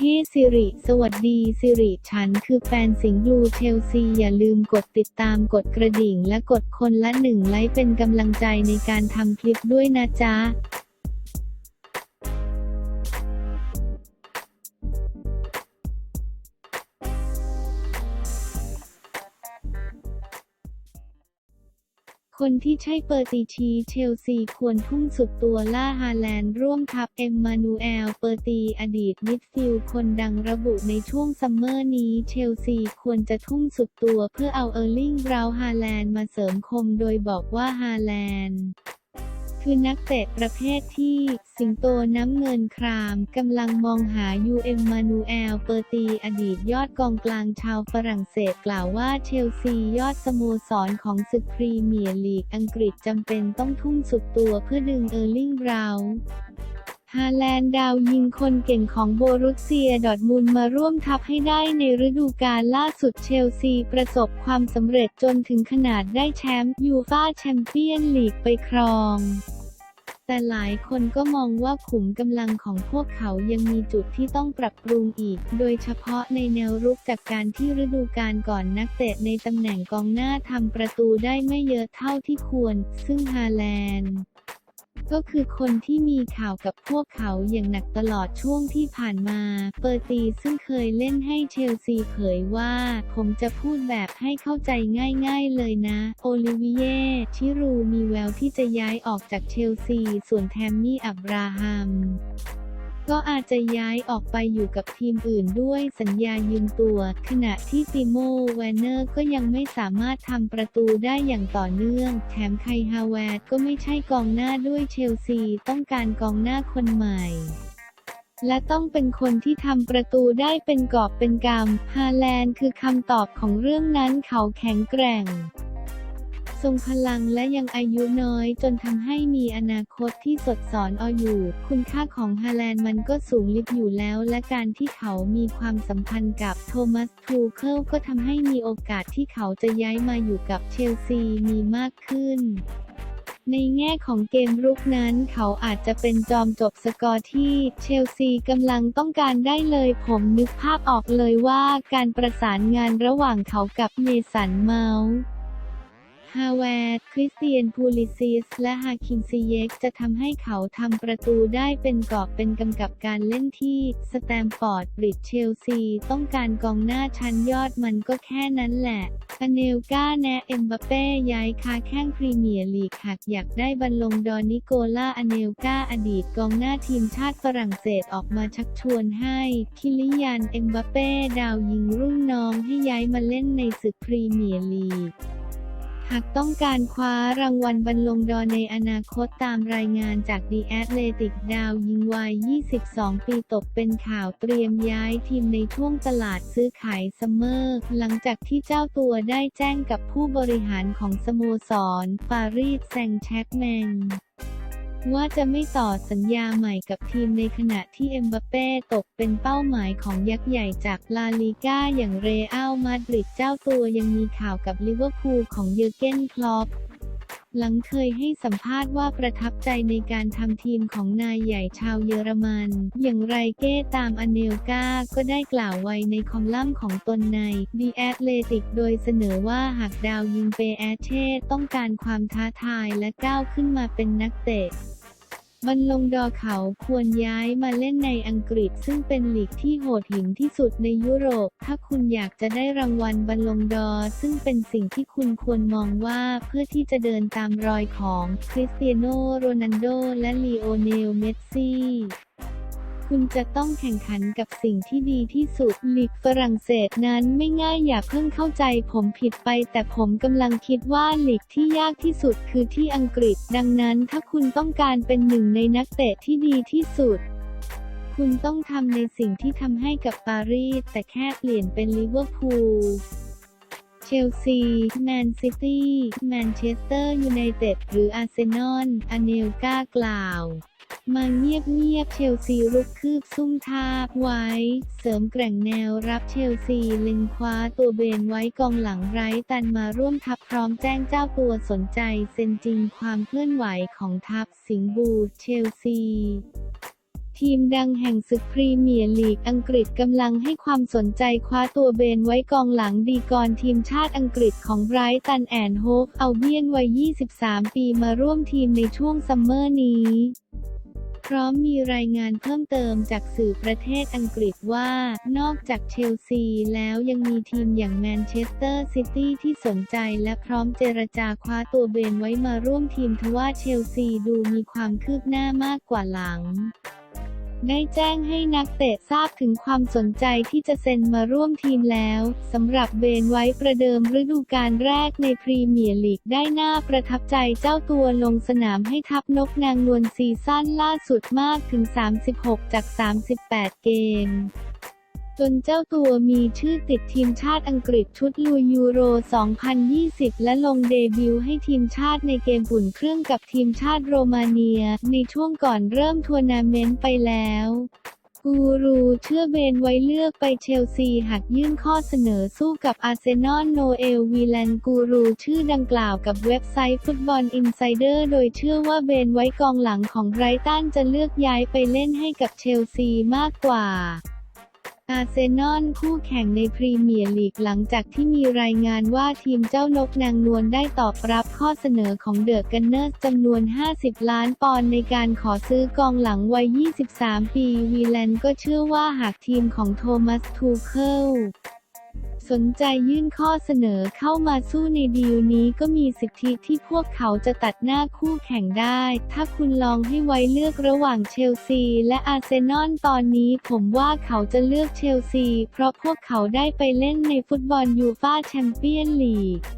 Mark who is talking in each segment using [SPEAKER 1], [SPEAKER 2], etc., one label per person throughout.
[SPEAKER 1] เฮ้สิริ สวัสดีสิริ ฉันคือแฟนสิงห์บลูเชลซี อย่าลืมกดติดตามกดกระดิ่งและกดคนละหนึ่งไลค์เป็นกำลังใจในการทำคลิปด้วยนะจ๊ะ คนที่ใช่เปอร์ติชีเชลซีควรทุ่มสุดตัวล่าฮาแลนด์ร่วมทัพเอ็มมานูเอล เปอร์ตีอดีตมิดฟิลด์คนดังระบุในช่วงซัมเมอร์นี้เชลซีควรจะทุ่มสุดตัวเพื่อเอาเออร์ลิง ราวฮาแลนด์มาเสริมคมโดยบอกว่าฮาแลนด์ คือนักเตะประเภทที่สิงโตน้ำเงินครามกำลังมองหายูเอ็มมานูเอลเปอร์ตีอดีตยอดกองกลางชาวฝรั่งเศสกล่าวว่าเชลซียอดสโมสรของศึกพรีเมียร์ลีกอังกฤษจำเป็นต้องทุ่มสุดตัวเพื่อดึงเออร์ลิงบราวฮาแลนด์ดาวยิงคนเก่งของโบรุสเซียดอทมุนมาร่วมทัพให้ได้ในฤดูกาลล่าสุดเชลซีประสบความสำเร็จจนถึงขนาดได้แชมป์ยูฟ่าแชมเปี้ยนลีกไปครอง แต่หลายคนก็มองว่าขุมกำลังของพวกเขายังมีจุดที่ต้องปรับปรุงอีก โดยเฉพาะในแนวรุกจากการที่ฤดูกาลก่อนนักเตะในตำแหน่งกองหน้าทำประตูได้ไม่เยอะเท่าที่ควร ซึ่งฮาแลนด์ ก็คือคนที่มีข่าวกับพวกเขาอย่างหนักตลอดช่วงที่ผ่านมา เปอร์ตีซึ่งเคยเล่นให้เชลซีเผยว่า ผมจะพูดแบบให้เข้าใจง่ายๆเลยนะ โอลิเวียชิรูมีแววที่จะย้ายออกจากเชลซี ส่วนแทมมี่อับราฮัม ก็อาจจะย้ายออกไปอยู่กับทีมอื่นด้วยสัญญายืมตัว ขณะที่ติโมแวนเนอร์ก็ยังไม่สามารถทำประตูได้อย่างต่อเนื่อง แถมไคฮาวเวร์ดก็ไม่ใช่กองหน้าด้วยเชลซีต้องการกองหน้าคนใหม่และต้องเป็นคนที่ทำประตูได้เป็นกอบเป็นกำฮาแลนด์คือคำตอบของเรื่องนั้นเขาแข็งแกร่ง ทรงพลังและยังอายุน้อยจนทำให้มีอนาคตที่สดสอนออยู่ คุณค่าของฮาแลนด์มันก็สูงลิบอยู่แล้วและการที่เขามีความสัมพันธ์กับโทมัสทูเคิลก็ทำให้มีโอกาสที่เขาจะย้ายมาอยู่กับเชลซีมีมากขึ้นในแง่ของเกมรุกนั้นเขาอาจจะเป็นจอมจบสกอร์ที่เชลซีกำลังต้องการได้เลยผมนึกภาพออกเลยว่าการประสานงานระหว่างเขากับเมสันเมาส์ ฮาวร์ดคริสเตียนพูลิซิส และฮาคิมซีเยกจะทำให้เขาทำประตูได้เป็นกอบเป็นกำกับการเล่นที่สแตมฟอร์ดบริดจ์เชลซี ต้องการกองหน้าชั้นยอดมันก็แค่นั้นแหละอเนลกาแนะเอ็มบัปเป้ย้ายคาแข้งพรีเมียร์ลีกหากอยากได้บอลลงดอนนิโกล่าอเนลกาอดีตกองหน้าทีมชาติฝรั่งเศสออกมาชักชวนให้ คิลิยานเอ็มบัปเป้ดาวยิงรุ่นน้องให้ย้ายมาเล่นในศึกพรีเมียร์ลีก หากต้องการคว้ารางวัลบรรลงดอร์ในอนาคตตามรายงานจากดีแอตเลติกดาวยิงวัย 22 ปีตกเป็นข่าวเตรียมย้ายทีมในช่วงตลาดซื้อขายซัมเมอร์ หลังจากที่เจ้าตัวได้แจ้งกับผู้บริหารของสโมสร ปารีสแซงต์แชร์กแมง ว่าจะไม่ต่อสัญญาใหม่กับทีมในขณะที่เอ็มบัปเป้ตกเป็นเป้าหมายของยักษ์ใหญ่จากลาลีกาอย่างเรอัลมาดริดเจ้าตัวยังมีข่าวกับลิเวอร์พูลของเยอร์เกนคลอป หลังเคยให้สัมภาษณ์ว่าประทับใจในการทำทีมของนายใหญ่ชาวเยอรมัน อย่างไรเก้ตามอเนลกาก็ได้กล่าวไว้ในคอลัมน์ของตนใน The Athletic โดยเสนอว่าหากดาวยิงเปแอเช่ต้องการความท้าทายและก้าวขึ้นมาเป็นนักเตะ บรรลงดอร์เขาควรย้ายมาเล่นในอังกฤษ ซึ่งเป็นลีกที่โหดหินที่สุดในยุโรป ถ้าคุณอยากจะได้รางวัลบรรลงดอร์ซึ่งเป็นสิ่งที่คุณควรมองว่าเพื่อที่จะเดินตามรอยของคริสเตียโนโรนัลโดและลีโอเนลเมสซี่ คุณจะต้องแข่งขันกับสิ่งที่ดีที่สุดลีกฝรั่งเศสนั้นไม่ง่ายอย่าเพิ่งเข้าใจผมผิดไป แต่ผมกำลังคิดว่าลีกที่ยากที่สุดคือที่อังกฤษ ดังนั้นถ้าคุณต้องการเป็นหนึ่งในนักเตะที่ดีที่สุดคุณต้องทำในสิ่งที่ทำให้กับปารีส แต่แค่เปลี่ยนเป็นลิเวอร์พูล เชลซี แมนซิตี้ แมนเชสเตอร์ยูไนเต็ด หรืออาร์เซนอลอเนลกากล่าว มาเงียบเงียบเชลซีรุกคืบซุ่มทาบไว้ เสริมแกร่งแนวรับเชลซีเล็งคว้าตัวเบนไว้กองหลังไร้ตันมาร่วมทัพพร้อมแจ้งเจ้าตัวสนใจเซ็นจริงความเคลื่อนไหวของทัพสิงห์บูเชลซีทีมดังแห่งศึกพรีเมียร์ลีกอังกฤษกำลังให้ความสนใจคว้าตัวเบนไว้กองหลังดีกรทีมชาติอังกฤษของไบรตันแอนโฮฟเอาเบียนวัย 23 ปีมาร่วมทีมในช่วงซัมเมอร์นี้ พร้อมมีรายงานเพิ่มเติมจากสื่อประเทศอังกฤษว่า นอกจากเชลซีแล้วยังมีทีมอย่างแมนเชสเตอร์ซิตี้ที่สนใจและพร้อมเจรจาคว้าตัวเบนไว้มาร่วมทีมทว่าเชลซีดูมีความคืบหน้ามากกว่าหลัง ได้แจ้งให้นักเตะทราบถึงความสนใจที่จะเซ็นมาร่วมทีมแล้วสำหรับเบนไว้ประเดิมฤดูกาลแรกในพรีเมียร์ลีกได้น่าประทับใจเจ้าตัวลงสนามให้ทับนกนางนวลซีซั่นล่าสุดมากถึง 36 จาก 38 เกม จนเจ้าตัวมีชื่อติดทีมชาติอังกฤษชุดลุยยูโร 2020 และลงเดบิวต์ให้ทีมชาติในเกมอุ่นเครื่องกับทีมชาติโรมาเนีย ในช่วงก่อนเริ่มทัวร์นาเมนต์ไปแล้วกูรูเชื่อเบนไว้เลือกไปเชลซีหากยื่นข้อเสนอสู้กับอาร์เซนอลโนเอลวีแลนกูรูชื่อดังกล่าวกับเว็บไซต์ฟุตบอลอินไซเดอร์โดยเชื่อว่าเบนไว้กองหลังของไบรตันจะเลือกย้ายไปเล่นให้กับเชลซีมากกว่า อาร์เซนอลคู่แข่งในพรีเมียร์ลีกหลังจากที่มีรายงานว่าทีมเจ้านกนางนวลได้ตอบรับข้อเสนอของเดอะกันเนอร์สจำนวน 50 ล้านปอนด์ในการขอซื้อกองหลังวัย 23 ปีวีแลนด์ก็เชื่อว่าหากทีมของโทมัสทูเคิล สนใจยื่นข้อเสนอเข้ามาสู้ในดีลนี้ก็มีสิทธิที่พวกเขาจะตัดหน้าคู่แข่งได้ ถ้าคุณลองให้ไว้เลือกระหว่างเชลซีและอาร์เซนอลตอนนี้ผมว่าเขาจะเลือกเชลซี เพราะพวกเขาได้ไปเล่นในฟุตบอลยูฟ่าแชมเปี้ยนลีก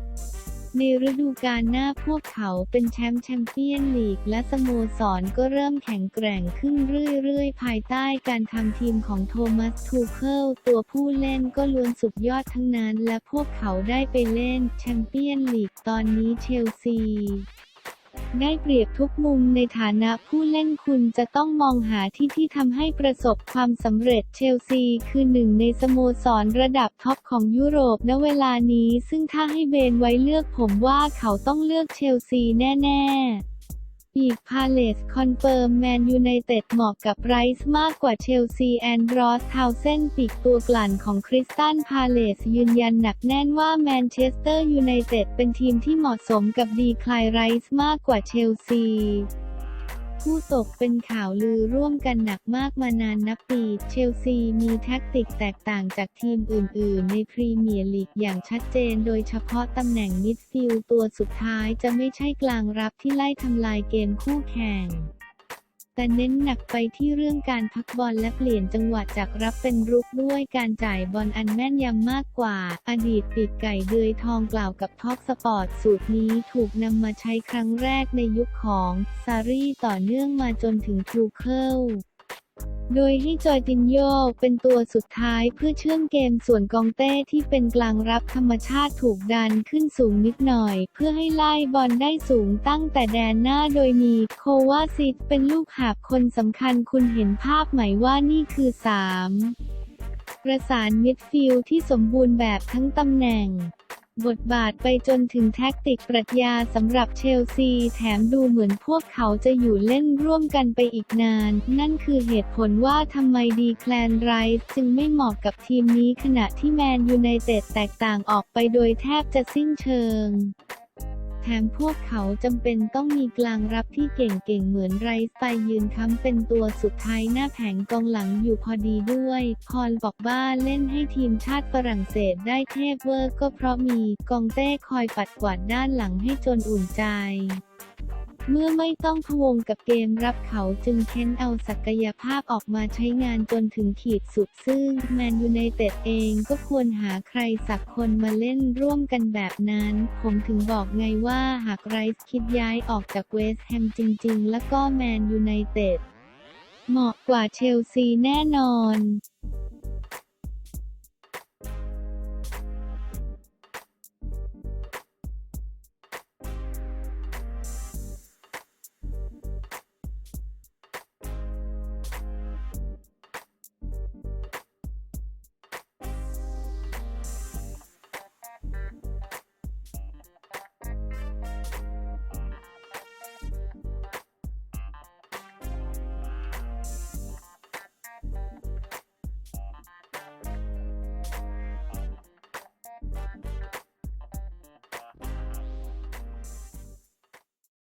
[SPEAKER 1] ในฤดูกาลหน้าพวกเขาเป็นแชมป์แชมเปี้ยนลีก และสโมสรก็เริ่มแข็งแกร่งขึ้นเรื่อยๆ ภายใต้การทำทีมของโทมัสทูเคิลตัวผู้เล่นก็ล้วนสุดยอดทั้งนั้น และพวกเขาได้ไปเล่นแชมเปี้ยนลีกตอนนี้เชลซี ได้เปรียบทุกมุมในฐานะผู้เล่นคุณจะต้องมองหาที่ที่ทำให้ประสบความสำเร็จเชลซีคือหนึ่งในสโมสรระดับท็อปของยุโรปณเวลานี้ ซึ่งถ้าให้เบนไว้เลือกผมว่าเขาต้องเลือกเชลซีแน่ ๆ อีกพาเลสคอนเฟิร์มแมนยูไนเต็ดเหมาะกับไรส์มากกว่าเชลซีแอนดรอสทาวเซนปีกตัวกลั่นของคริสตันพาเลสยืนยันหนักแน่นว่าแมนเชสเตอร์ยูไนเต็ดเป็นทีมที่เหมาะสมกับดีคลายไรส์มากกว่าเชลซี ผู้ตกเป็นข่าวลือร่วมกันหนักมากมานานนับปี เชลซีมีแท็กติกแตกต่างจากทีมอื่น ๆ ในพรีเมียร์ลีกอย่างชัดเจน โดยเฉพาะตำแหน่งมิดฟิลด์ตัวสุดท้ายจะไม่ใช่กลางรับที่ไล่ทำลายเกมคู่แข่ง แต่เน้นหนักไปที่เรื่องการพักบอลและเปลี่ยนจังหวะจากรับเป็นรุกด้วยการจ่ายบอลอันแม่นยำมากกว่า อดีตปีกไก่เดือยทองกล่าวกับท็อกสปอร์ตสูตรนี้ถูกนำมาใช้ครั้งแรกในยุคของซารีต่อเนื่องมาจนถึงทูเคิล โดยให้จอยตินโยเป็นตัวสุดท้ายเพื่อเชื่อมเกมส่วนกองเต้ที่เป็นกลางรับธรรมชาติถูกดันขึ้นสูงนิดหน่อย เพื่อให้ไล่บอลได้สูงตั้งแต่แดนหน้าโดยมีโควาซิตเป็นลูกหาบคนสำคัญคุณเห็นภาพไหมว่านี่คือ 3 ประสานมิดฟิลด์ที่สมบูรณ์แบบทั้งตำแหน่ง บทบาทไปจนถึงแท็กติกปรัชญาสำหรับเชลซี แถมดูเหมือนพวกเขาจะอยู่เล่นร่วมกันไปอีกนาน นั่นคือเหตุผลว่าทำไมดีแคลนไรส์จึงไม่เหมาะกับทีมนี้ขณะที่แมนยูไนเต็ดแตกต่างออกไปโดยแทบจะสิ้นเชิง แถมพวกเขาจำเป็นต้องมีกลางรับที่เก่งๆ เหมือนไรส์ไปยืนค้ำเป็นตัวสุดท้ายหน้าแผงกองหลังอยู่พอดีด้วยพอลบอกบ้าเล่นให้ทีมชาติฝรั่งเศสได้เทพเวอร์ก็เพราะมีกองเต้คอยปัดกวาดด้านหลังให้จนอุ่นใจ เมื่อไม่ต้องพวงกับเกมรับเขาจึงเค้นเอาศักยภาพออกมาใช้งานจนถึงขีดสุดซึ่งแมนยูไนเต็ดเองก็ควรหาใครสักคนมาเล่นร่วมกันแบบนั้น ผมถึงบอกไงว่าหากไรส์คิดย้ายออกจากเวสต์แฮมจริง ๆ แล้วก็แมนยูไนเต็ดเหมาะกว่าเชลซีแน่นอน